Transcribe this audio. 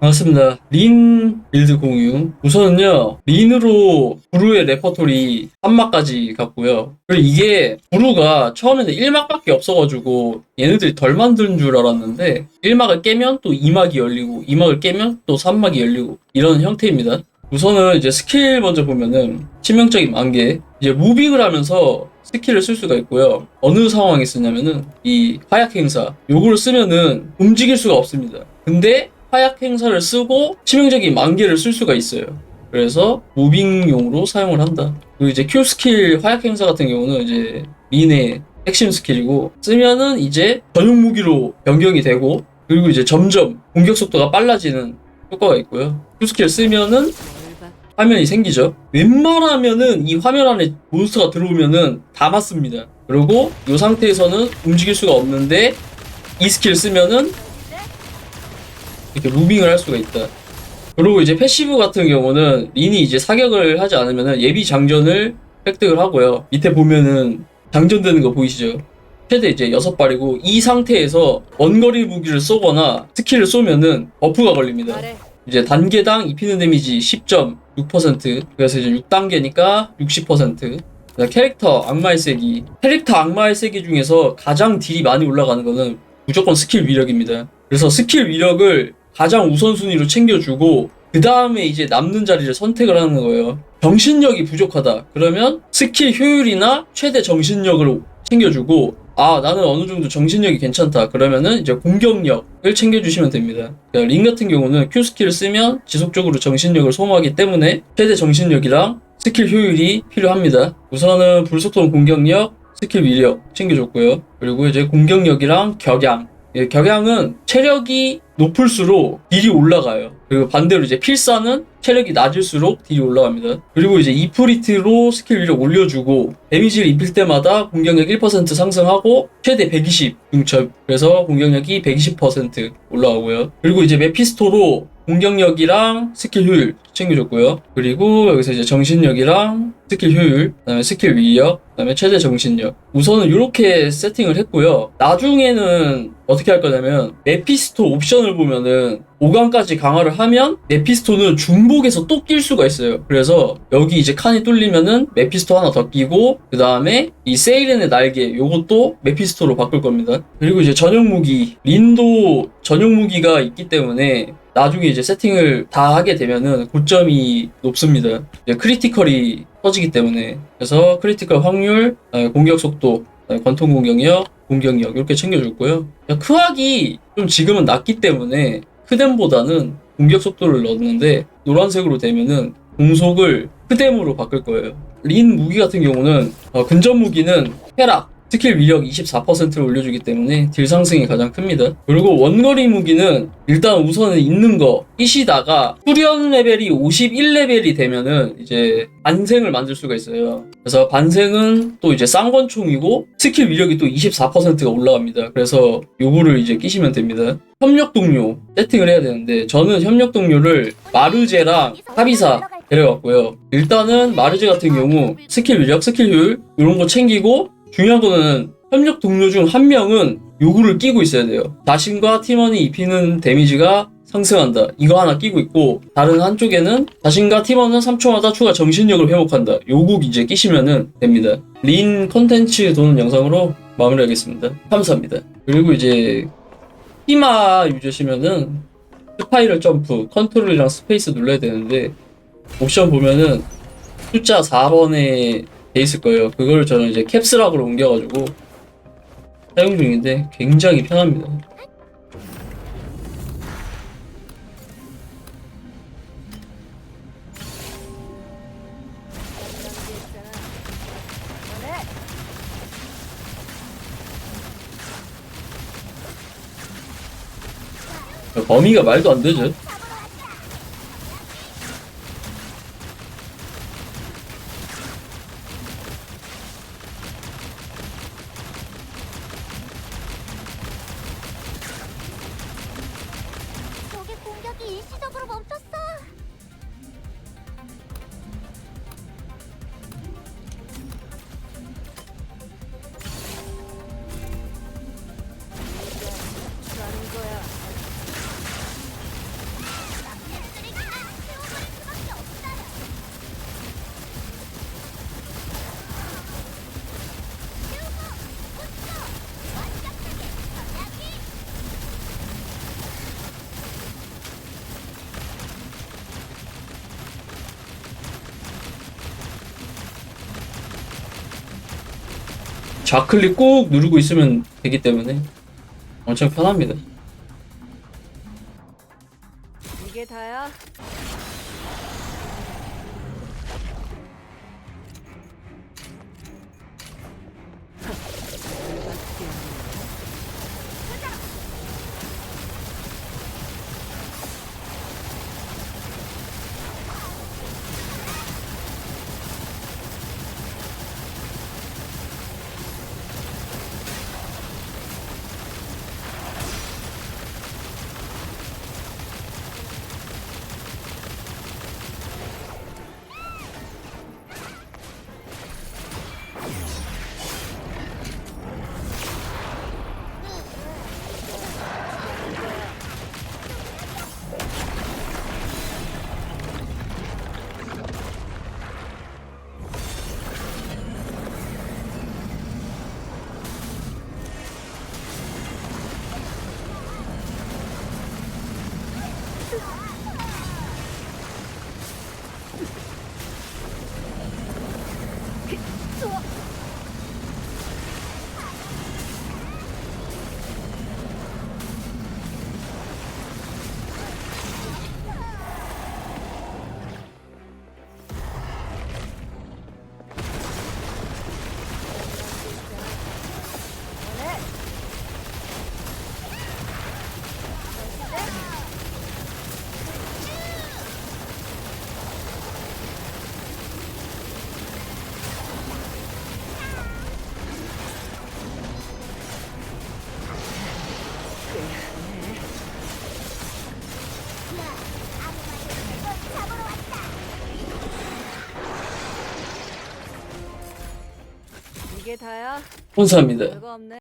반갑습니다. 린 빌드 공유. 우선은요, 린으로 부루의 레퍼토리 3막까지 갔고요. 그리고 이게 부루가 처음에는 1막밖에 없어가지고 얘네들이 덜 만든 줄 알았는데 1막을 깨면 또 2막이 열리고 2막을 깨면 또 3막이 열리고 이런 형태입니다. 우선은 이제 스킬 먼저 보면은 치명적인 만개 이제 무빙을 하면서 스킬을 쓸 수가 있고요. 어느 상황에 쓰냐면은 이 화약 행사 요거를 쓰면은 움직일 수가 없습니다. 근데 화약 행사를 쓰고 치명적인 만개를 쓸 수가 있어요. 그래서 무빙용으로 사용을 한다. 그리고 이제 Q 스킬 화약 행사 같은 경우는 이제 린의 핵심 스킬이고 쓰면은 이제 전용 무기로 변경이 되고 그리고 이제 점점 공격 속도가 빨라지는 효과가 있고요. Q 스킬 쓰면은 화면이 생기죠. 웬만하면은 이 화면 안에 몬스터가 들어오면은 다 맞습니다. 그리고 이 상태에서는 움직일 수가 없는데 이 스킬 쓰면은 이렇게 무빙을 할 수가 있다. 그리고 이제 패시브 같은 경우는 린이 이제 사격을 하지 않으면은 예비 장전을 획득을 하고요. 밑에 보면은 장전되는 거 보이시죠? 최대 이제 6발이고 이 상태에서 원거리 무기를 쏘거나 스킬을 쏘면은 버프가 걸립니다. 이제 단계당 입히는 데미지 10.6% 그래서 이제 6단계니까 60% 그다음 캐릭터 악마의 세기 캐릭터 악마의 세기 중에서 가장 딜이 많이 올라가는 거는 무조건 스킬 위력입니다 그래서 스킬 위력을 가장 우선순위로 챙겨주고 그 다음에 이제 남는 자리를 선택을 하는 거예요. 정신력이 부족하다. 그러면 스킬 효율이나 최대 정신력을 챙겨주고 아 나는 어느 정도 정신력이 괜찮다. 그러면은 이제 공격력을 챙겨주시면 됩니다. 그러니까 링 같은 경우는 Q 스킬을 쓰면 지속적으로 정신력을 소모하기 때문에 최대 정신력이랑 스킬 효율이 필요합니다. 우선은 불속성 공격력 스킬 위력 챙겨줬고요. 그리고 이제 공격력이랑 격양 예, 격양은 체력이 높을수록 딜이 올라가요. 그리고 반대로 이제 필사는 체력이 낮을수록 딜이 올라갑니다. 그리고 이제 이프리트로 스킬 위력 올려주고 데미지를 입힐 때마다 공격력 1% 상승하고 최대 120 중첩. 그래서 공격력이 120% 올라가고요. 그리고 이제 메피스토로 공격력이랑 스킬 효율 챙겨줬고요. 그리고 여기서 이제 정신력이랑 스킬 효율, 그다음에 스킬 위력, 그다음에 최대 정신력. 우선은 이렇게 세팅을 했고요. 나중에는 어떻게 할 거냐면 메피스토 옵션을 보면은 5강까지 강화를 하면 메피스토는 중복에서 또 낄 수가 있어요. 그래서 여기 이제 칸이 뚫리면은 메피스토 하나 더 끼고 그 다음에 이 세이렌의 날개 요것도 메피스토로 바꿀 겁니다. 그리고 이제 전용 무기 린도 전용 무기가 있기 때문에 나중에 이제 세팅을 다 하게 되면은 고점이 높습니다. 이제 크리티컬이 터지기 때문에 그래서 크리티컬 확률, 그다음에 공격 속도, 그다음에 관통 공격력, 공격력 이렇게 챙겨줬고요. 크악이 좀 지금은 낮기 때문에 크뎀보다는 공격 속도를 넣었는데 노란색으로 되면은 공속을 크뎀으로 바꿀 거예요. 린 무기 같은 경우는 어, 근접 무기는 쾌락 스킬 위력 24%를 올려주기 때문에 딜 상승이 가장 큽니다. 그리고 원거리 무기는 일단 우선은 있는 거 끼시다가 후련 레벨이 51레벨이 되면은 이제 반생을 만들 수가 있어요. 그래서 반생은 또 이제 쌍권총이고 스킬 위력이 또 24%가 올라갑니다. 그래서 요거를 이제 끼시면 됩니다. 협력 동료 세팅을 해야 되는데 저는 협력 동료를 마르제랑 카비사 데려갔고요. 일단은 마르제 같은 경우 스킬 위력, 스킬 효율 이런 거 챙기고 중요한 거는 협력 동료 중 한 명은 요구를 끼고 있어야 돼요. 자신과 팀원이 입히는 데미지가 상승한다. 이거 하나 끼고 있고 다른 한쪽에는 자신과 팀원은 3초마다 추가 정신력을 회복한다. 요곡 이제 끼시면은 됩니다. 린 컨텐츠 도는 영상으로 마무리하겠습니다. 감사합니다. 그리고 이제 히마 유저시면은 스파이럴 점프, 컨트롤이랑 스페이스 눌러야 되는데 옵션 보면은 숫자 4번에 돼 있을 거예요. 그걸 저는 이제 캡스락으로 옮겨가지고 사용 중인데 굉장히 편합니다. 범위가 말도 안 되죠. 좌클릭 꾹 누르고 있으면 되기 때문에 엄청 편합니다. 이게 다야? 이게 다야? 혼사입니다. 별거 없네.